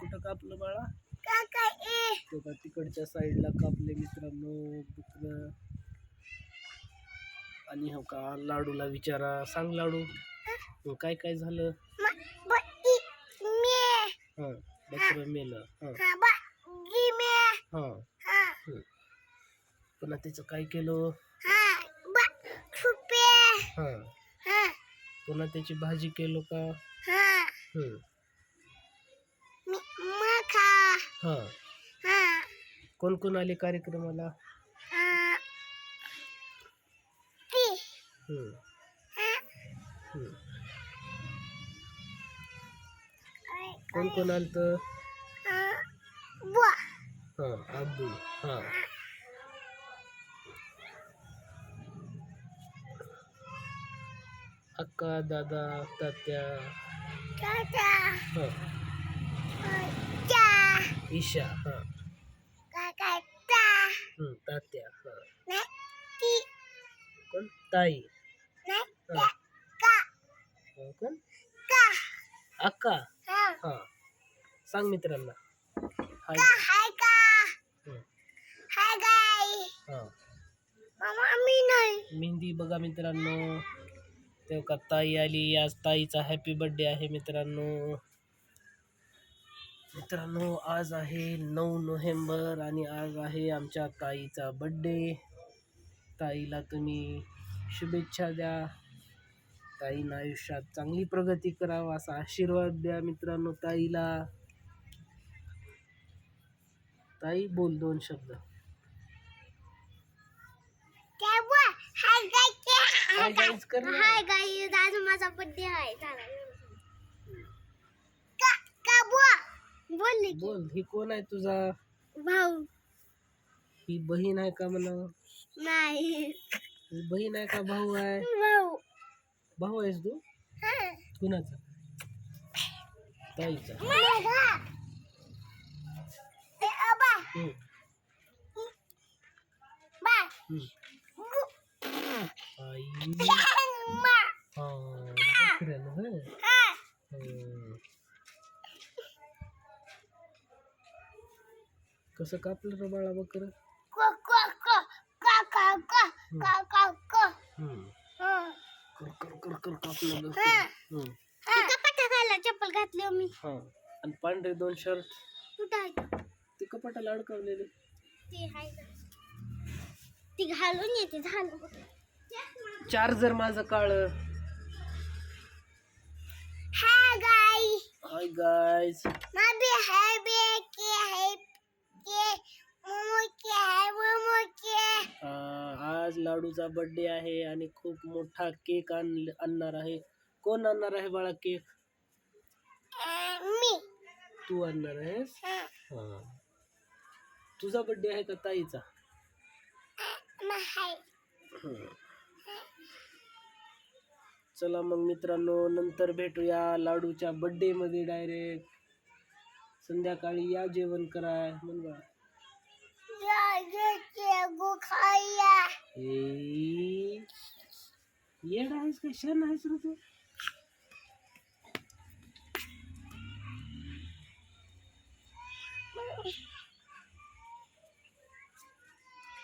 कुठं कापलं बाळा? तिकडच्या साईडला कापले मित्रांनो बकर. आणि हो का लाडूला विचारा. सांग लाडू. काय काय झालं? हा मेलं. हा. हा हं. पुन्हा त्याचं काय केलं हा पुन्हा त्याची भाजी केलो का? हं. हा. कोण कोण आले कार्यक्रमाला. कोण कोण आलत? हा अब्दुल. हा. अक्का दादा तात्या हा ईशा हा हं, तात्या हा कोण ताई हा हा, कोण अक्का हा सांग मित्रांना हाय हं, हा मेहंदी बघा मित्रांनो तेव्हा का ताई आली आज ताईचा हॅपी बर्थडे आहे मित्रांनो. मित्रांनो आज आहे नऊ नोव्हेंबर आणि आज आहे आमच्या ताईचा बड्डे ताईला तुम्ही शुभेच्छा द्या. ताईनं आयुष्यात चांगली प्रगती करावं असा आशीर्वाद द्या मित्रांनो ताईला. ताई बोल दोन शब्द. हाय गाईज आज माझा बर्थडे आहे. चला. का का बुवा? बोलले की. बोल ही कोण आहे तुझा? भाऊ. ही बहीण आहे का म्हणा? नाही. ही बहीण आहे का भाऊ आहे? भाऊ. भाऊ आहेस तू? हा. कुणाचा? ताईचा. हम्म, बा. हम्म. गु. आई मा. हा बकऱ्यानं होय. हा. हं. कसं कापलं रे बाळा बकर को, को, को. का, का, का. का, का, का. कर कर कर कर कापलं बघ. कपाटा घाला चप्पल घातली मी हा आणि पांढरे दोन शर्ट ते कपाटाला अडकवलेले? ती घालून येते झालं चार्जर माझं काळ. हाय बे के हाय के मोमो के हाय मोमो के आज लाडूचा बर्थडे आहे आणि खूप मोठा केक आण आणणार आहे. कोण आणणार आहे बाळा केक मी. तू आणणार आहेस? हा. तुझा बर्थडे आहे का ताईचा? हाय. चला मग मित्रांनो नंतर भेटूया लाडूच्या बड्डेमध्ये डायरेक्ट संध्याकाळी या जेवण कराय म्हण बाळा या येड आहेस का? शन आहेस रे तू?